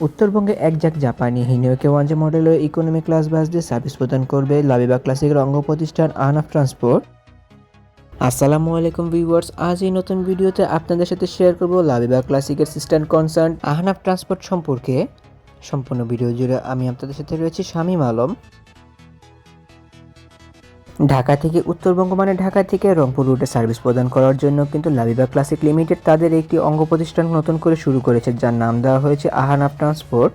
উত্তরবঙ্গে এক যাক জাপানি হিনিওকে ওয়ানজে মডেলের ইকোনমি ক্লাস বাসদের সার্ভিস প্রদান করবে লাবিবা ক্লাসিকের অঙ্গ প্রতিষ্ঠান আহনাফ ট্রান্সপোর্ট আসসালামু আলাইকুম ভিউয়ার্স আজ এই নতুন ভিডিওতে আপনাদের সাথে শেয়ার করব লাবিবা ক্লাসিকের সিস্টেম কনসার্ন আহনাফ ট্রান্সপোর্ট সম্পর্কে। সম্পূর্ণ ভিডিও জুড়ে আমি আপনাদের সাথে রয়েছি শামীম আলম। ঢাকা থেকে উত্তরবঙ্গ মানে ঢাকা থেকে রংপুর রুটে সার্ভিস প্রদান করার জন্য কিন্তু লাবিবা ক্লাসিক লিমিটেড তাদের একটি অঙ্গ প্রতিষ্ঠান নতুন করে শুরু করেছে, যার নাম দেওয়া হয়েছে আহানাফ ট্রান্সপোর্ট।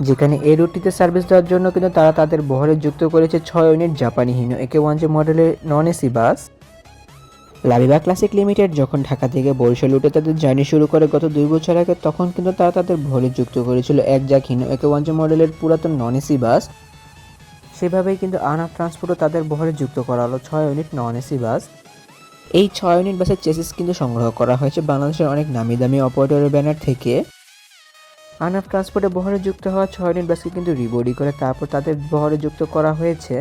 যেখানে এই রুটটিতে সার্ভিস দেওয়ার জন্য কিন্তু তারা তাদের বহরে যুক্ত করেছে ছয় ইউনিট জাপানি হিনো একে ওয়ান জে মডেলের non AC bus. Labiba classic limited যখন ঢাকা থেকে বরিশাল রুটে তাদের জার্নি শুরু করে গত দুই বছর আগে, তখন কিন্তু তারা তাদের বহরে যুক্ত করেছিল এক জাক হিনো একে ওয়ান জে মডেলের পুরাতন নন এসি বাস। সেভাবেই কিন্তু আনাফ ট্রান্সপোর্টও তাদের বহরে যুক্ত করা হলো ছয় ইউনিট নন এসি বাস এই ছয় ইউনিট বাসের চেসিস কিন্তু সংগ্রহ করা হয়েছে বাংলাদেশের অনেক নামি দামি অপারেটরের ব্যানার থেকে। আনাফ ট্রান্সপোর্টে বহরে যুক্ত হওয়া ছয় ইউনিট বাসকে কিন্তু রিবডি করে তারপর তাদের বহরে যুক্ত করা হয়েছে।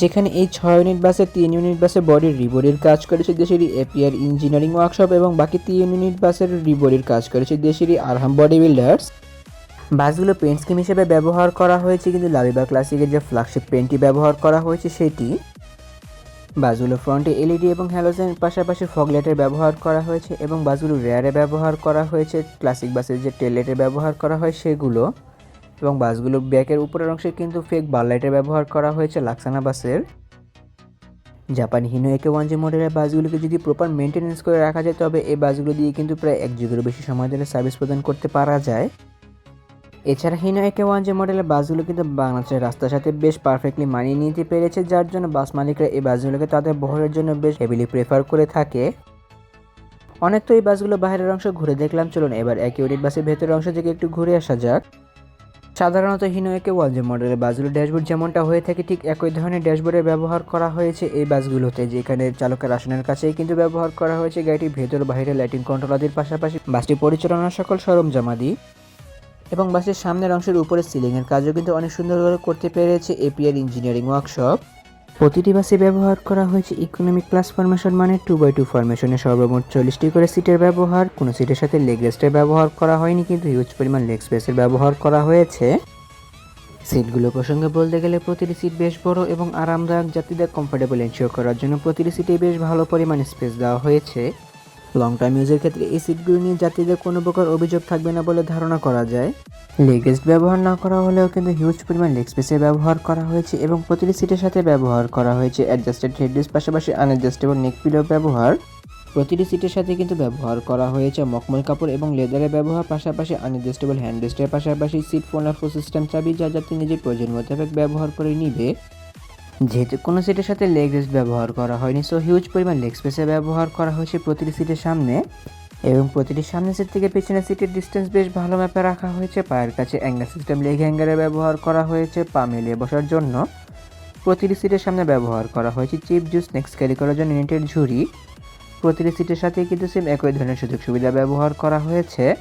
যেখানে এই ছয় ইউনিট বাসে তিন ইউনিট বাসে বডির রিবডির কাজ করেছে দেশেরই এপিআর ইঞ্জিনিয়ারিং ওয়ার্কশপ এবং বাকি তিন ইউনিট বাসের রিবডির কাজ করেছে দেশেরই আরহাম বডি বিল্ডার্স বাসগুলো পেন্ট স্কিম হিসেবে ব্যবহার করা হয়েছে, কিন্তু লাবিবা ক্লাসিকের যে ফ্ল্যাগশিপ পেন্টটি ব্যবহার করা হয়েছে সেটি বাসগুলো ফ্রন্টে এলইডি এবং হ্যালোজেন পাশাপাশি ফগলাইটের ব্যবহার করা হয়েছে এবং বাসগুলো রেয়ারে ব্যবহার করা হয়েছে। ক্লাসিক বাসের যে টেললাইটের ব্যবহার করা হয় সেগুলো এবং বাসগুলো ব্যাকের উপরের অংশে কিন্তু ফেক বারলাইটের ব্যবহার করা হয়েছে লাক্সানা বাসের। জাপানি হিনো একে ওয়ান জি মডেলের বাসগুলোকে যদি প্রপার মেনটেনেন্স করে রাখা যায়, তবে এই বাসগুলো দিয়ে কিন্তু প্রায় এক যুগেরও বেশি সময় ধরে সার্ভিস প্রদান করতে পারা যায়। এছাড়া হিনো একে ওয়ান যে মডেলের বাসগুলো কিন্তু বাংলাদেশের রাস্তার সাথে বেশ পারফেক্টলি মানিয়ে নিতে পেরেছে, যার জন্য বাস মালিকরা এই বাসগুলোকে তাদের বহরের জন্য বেশ হেভিলি প্রেফার করে থাকে। অনেক তো এই বাসগুলো বাইরের অংশ ঘুরে দেখলাম, চলুন এবার এক ইউনিট বাসের ভেতরের অংশ থেকে একটু ঘুরে আসা যাক। সাধারণত হিনো একে ওয়ান যে মডেলের বাসগুলো ড্যাশবোর্ড যেমনটা হয়ে থাকে, ঠিক একই ধরনের ড্যাশবোর্ডের ব্যবহার করা হয়েছে এই বাসগুলোতে, যেখানে চালকের আসনের কাছেই কিন্তু ব্যবহার করা হয়েছে গাড়িটির ভেতর বাইরে লাইটিং কন্ট্রোল আদির পাশাপাশি বাসটি পরিচালনার সকল সরঞ্জামাদি। এবং বাসের সামনের অংশের উপরে সিলিংয়ের কাজও কিন্তু অনেক সুন্দর করে করতে পেরেছে এপিআর ইঞ্জিনিয়ারিং ওয়ার্কশপ। প্রতিটি বাসে ব্যবহার করা হয়েছে ইকোনমিক ক্লাস ফরমেশন মানে টু বাই টু ফরমেশনে সর্বমোট চল্লিশটি করে সিটের ব্যবহার। কোনো সিটের সাথে লেগ রেস্টের ব্যবহার করা হয়নি কিন্তু হিউজ পরিমাণ লেগ স্পেসের ব্যবহার করা হয়েছে। সিটগুলো প্রসঙ্গে বলতে গেলে প্রতিটি সিট বেশ বড় এবং আরামদায়ক যাত্রীদের কমফোর্টেবল এনশিওর করার জন্য প্রতিটি সিটে বেশ ভালো পরিমাণ স্পেস দেওয়া হয়েছে। লং টার্ম ইউজের ক্ষেত্রে এই সিটগুলো নিয়ে যাত্রীদের কোনো প্রকার অভিযোগ থাকবে না বলে ধারণা করা যায়। লেগেস্ট ব্যবহার না করা হলেও কিন্তু হিউজ পরিমাণ লেগ স্পেসের ব্যবহার করা হয়েছে এবং প্রতিটি সিটের সাথে ব্যবহার করা হয়েছে অ্যাডজাস্টেড হেডরেস্ট পাশাপাশি আনঅ্যাডজাস্টেবল নেক পিলো ব্যবহার। প্রতিটি সিটের সাথে কিন্তু ব্যবহার করা হয়েছে মকমল কাপড় এবং লেদারের ব্যবহার পাশাপাশি আনঅ্যাডজাস্টেবল হ্যান্ডরেস্টের পাশাপাশি সিট ফোন আর সিস্টেম চাবি যা যাত্রী নিজের প্রয়োজন মোতাবেক ব্যবহার করে নিবে। যেহেতু কোনো সিটের সাথে লেগ রেস্ট ব্যবহার করা হয়নি সো হিউজ পরিমাণ লেগ স্পেসে ব্যবহার করা হয়েছে প্রতিটি সিটের সামনে। এবং প্রতিটি সামনের সিট থেকে পেছনের সিটের ডিস্টেন্স বেশ ভালো ম্যাপে রাখা হয়েছে। পায়ের কাছে অ্যাঙ্গেল সিস্টেম লেগ হ্যাঙ্গারে ব্যবহার করা হয়েছে, পা মিলিয়ে বসার জন্য। প্রতিটি সিটের সামনে ব্যবহার করা হয়েছে চিপ জুস নেক্সট ক্যারি করার জন্য নেটের ঝুড়ি। প্রতিটি সিটের সাথে কিন্তু সেম একই ধরনের সুযোগ সুবিধা ব্যবহার করা হয়েছে।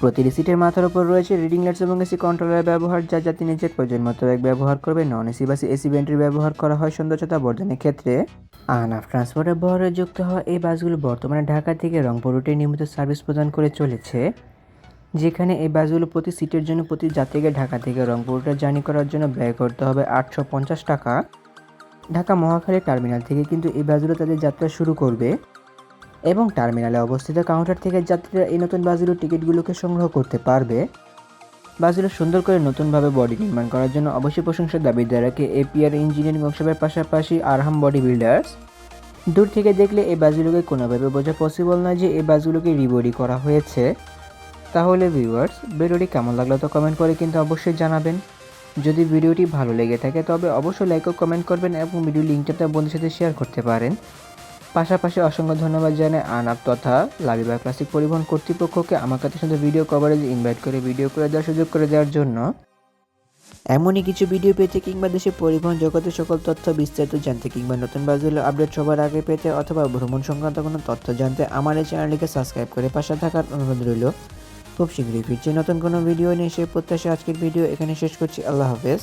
প্রতিটি সিটের মাথার উপর রয়েছে রিডিং লাইটস এবং এসি কন্ট্রোলের ব্যবহার, যা যাতে নিজের প্রয়োজন মতো মোতাবেক ব্যবহার করবে নন এসি বাসে এসি ব্যান্ডের ব্যবহার করা হয় সৌন্দর্যতা বর্ধনের ক্ষেত্রে। আনাফ ট্রান্সপোর্টের বহরে যুক্ত হওয়া এই বাসগুলো বর্তমানে ঢাকা থেকে রংপুর রুটে নিয়মিত সার্ভিস প্রদান করে চলেছে। যেখানে এই বাসগুলো প্রতি সিটের জন্য প্রতি যাত্রীকে ঢাকা থেকে রংপুর রুটে জার্নি করার জন্য ব্যয় করতে হবে আটশো পঞ্চাশ টাকা। ঢাকা মহাখালী টার্মিনাল থেকে কিন্তু এই বাসগুলো তাদের যাত্রা শুরু করবে। এবং টার্মিনালে অবস্থিত কাউন্টার থেকে যাত্রীরা এই নতুন বাসগুলোর টিকিটগুলোকে সংগ্রহ করতে পারবে। বাসগুলো সুন্দর করে নতুনভাবে বডি নির্মাণ করার জন্য অবশ্যই প্রশংসার দাবিদার রাখে এপিআর ইঞ্জিনিয়ারিং ওয়ার্কশপের পাশাপাশি আরহাম বডি বিল্ডার্স দূর থেকে দেখলে এই বাসগুলোকে কোনোভাবে বোঝা পসিবল নয় যে এই বাসগুলোকে রিবডি করা হয়েছে। তাহলে ভিউয়ার্স ভিডিওটি কেমন লাগল তো কমেন্ট করে কিন্তু অবশ্যই জানাবেন। যদি ভিডিওটি ভালো লেগে থাকে তবে অবশ্যই লাইক ও কমেন্ট করবেন এবং ভিডিও লিঙ্কটা আপনার বন্ধুর সাথে শেয়ার করতে পারেন। পাশাপাশি অসংখ্য ধন্যবাদ জানাই আনাপ তথা লাবিবা ক্লাসিক পরিবহন কর্তৃপক্ষকে আমার কাছে সাথে ভিডিও কভারেজ ইনভাইট করে ভিডিও করে দেওয়ার সুযোগ করে দেওয়ার জন্য। এমনই কিছু ভিডিও পেতে কিংবা দেশে পরিবহন জগতের সকল তথ্য বিস্তারিত জানতে কিংবা নতুন বাসগুলো আপডেট সবার আগে পেতে অথবা ভ্রমণ সংক্রান্ত কোনো তথ্য জানতে আমার এই চ্যানেলটিকে সাবস্ক্রাইব করে পাশে থাকার অনুরোধ রইল। খুব শীঘ্রই ফিরছি নতুন কোনো ভিডিও নিয়ে সে প্রত্যাশা আজকের ভিডিও এখানে শেষ করছি। আল্লাহ হাফেজ।